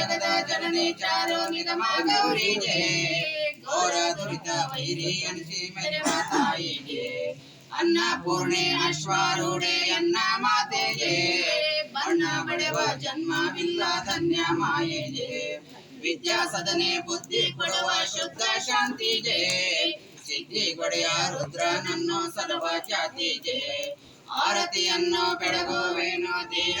ಜಗದ ಜನನಿ ಚಾರು ನಿಗಮ ಗೌರಿಗೆ ಘೋರ ದುರಿತ ವೈರಿ ಅನಿಸಿ ಮೆರೆವ ತಾಯಿಗೆ ಅನ್ನಪೂರ್ಣೆ ಅಶ್ವಾರೂಢೆ ಅನ್ನ ಮಾತೆಗೆ ಬಣ್ಣ ಬಡವ ಜನ್ಮವಿಲ್ಲ ಧನ್ಯ ಮಾಯೆಗೆ ವಿದ್ಯಾ ಸದನೆ ಬುದ್ಧಿ ಕೊಡುವ ಶುದ್ಧ ಶಾಂತಿಗೆ ಸಿದ್ಧಿ ಕೊಡೆಯ ರುದ್ರನನ್ನು ಸಲುವ ಜೇ. ಆರತಿಯನ್ನು ಬೆಳಗುವೇನು ತೀರ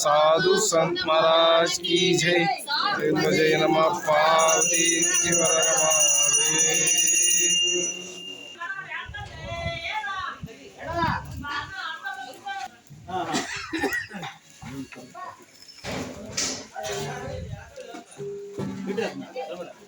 साधु संत महाराज की जय। जय नम। पार्वती